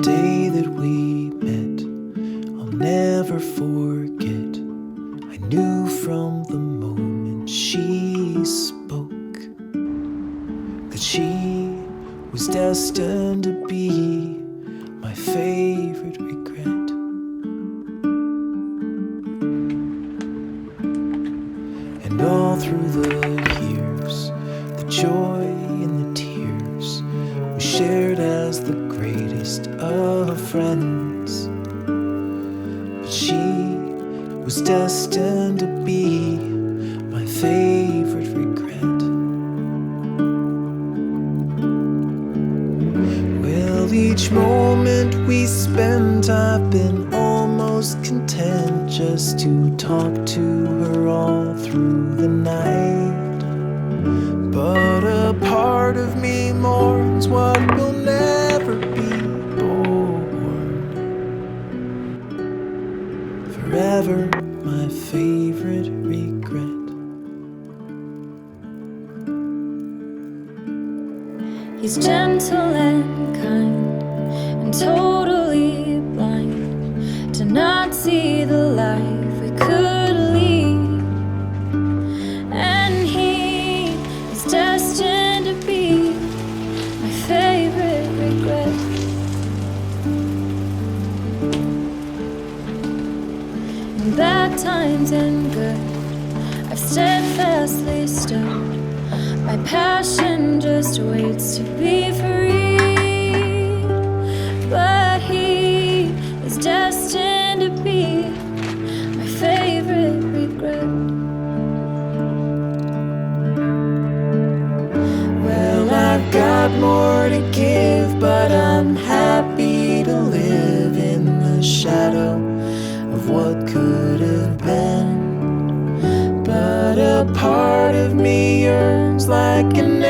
day that we met, I'll never forget. I knew from the moment she spoke that she was destined to be my favorite regret. And all through the years, the joy greatest of friends. But she was destined to be my favorite regret. Well, each moment we spent, I've been almost content just to talk to her all through the night. But a part of me mourns what will never He's gentle and kind and totally blind to not see the life we could lead. And he is destined to be my favorite regret. In bad times and good, I've. My passion just waits to be free. But he is destined to be my favorite regret. Well, I've got more to give, but I'm happy to live in the shadow part of me yearns like an